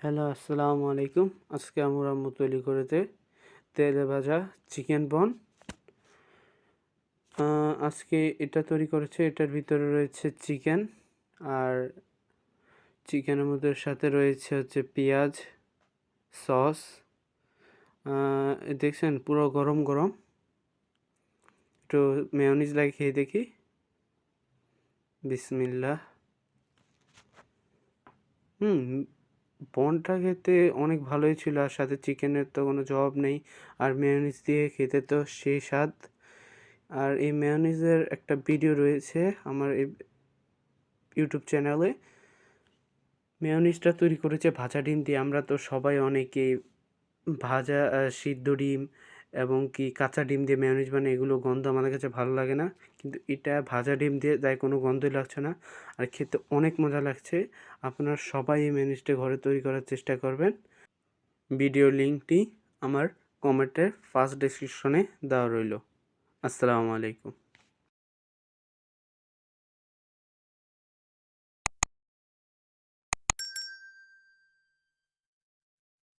Hello, আসসালামু আলাইকুম। আজকে আমরা তৈরি করেছে তেলে ভাজা চিকেন বন। আজকে এটা তৈরি করেছে, এটার ভিতরে রয়েছে চিকেন আর চিকেনের মধ্যে সাথে রয়েছে হচ্ছে পেঁয়াজ, সস। দেখছেন পুরো গরম গরম। একটু মেয়নিজ লাগে খেয়ে দেখি। বিসমিল্লাহ। হুম বনটা খেতে অনেক ভালোই ছিল আর সাথে চিকেনের তো কোনো জবাব নেই। আর মেয়নিজ দিয়ে খেতে তো সেই স্বাদ। আর এই মেয়নিজের একটা ভিডিও রয়েছে আমার এই ইউটিউব চ্যানেলে মেয়নিজটা তৈরি করেছে ভাজা ডিম দিয়ে। আমরা তো সবাই অনেকেই ভাজা সিদ্ধ ডিম এবং কি কাঁচা ডিম দিয়ে ম্যানেজ মানে এগুলো গন্ধ আমাদের কাছে ভালো লাগে না। কিন্তু এটা ভাজা ডিম দিয়ে তাই কোনো গন্ধই লাগছে না। আর খেতে অনেক মজা লাগছে। আপনারা সবাই এই ম্যানেজটা ঘরে তৈরি করার চেষ্টা করবেন। ভিডিও লিঙ্কটি আমার কমেন্টের ফার্স্ট ডেসক্রিপশনে দেওয়া রইল। আসসালামু আলাইকুম।